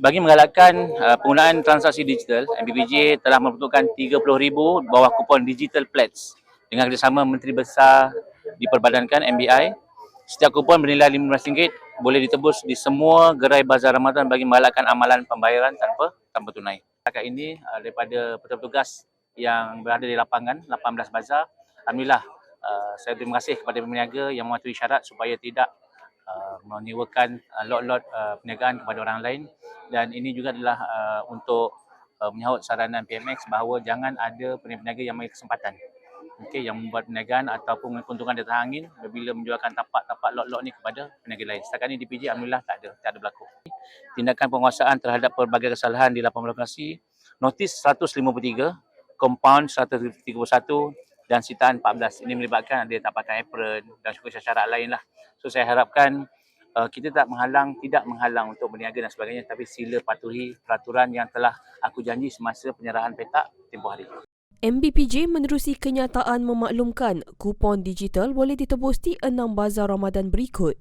bagi menggalakkan uh, penggunaan transaksi digital, MBPJ telah membentukkan 30,000 bawah kupon digital plats dengan kerjasama Menteri Besar diperbadankan MBI. Setiap kupon bernilai RM15 boleh ditebus di semua gerai bazar Ramadan bagi menggalakkan amalan pembayaran tanpa tanpa tunai. Setakat ini uh, daripada petugas yang berada di lapangan 18 bazar, alhamdulillah uh, saya terima kasih kepada peniaga yang mematuhi syarat supaya tidak uh, menyewakan uh, lot-lot uh, perniagaan kepada orang lain dan ini juga adalah uh, untuk uh, menyahut saranan PMX bahawa jangan ada peniaga yang mengambil kesempatan okey yang membuat perniagaan ataupun keuntungan di angin apabila menjualkan tapak-tapak lot-lot ni kepada peniaga lain. Setakat ni DPJ alhamdulillah tak ada, tak ada berlaku. Tindakan penguasaan terhadap pelbagai kesalahan di 18 lokasi, notis 153, compound 131 dan sitaan 14. Ini melibatkan ada tak pakai apron dan syukur syarat lain lah. So saya harapkan uh, kita tak menghalang, tidak menghalang untuk berniaga dan sebagainya tapi sila patuhi peraturan yang telah aku janji semasa penyerahan petak tempoh hari. MBPJ menerusi kenyataan memaklumkan kupon digital boleh ditebus di enam bazar Ramadan berikut.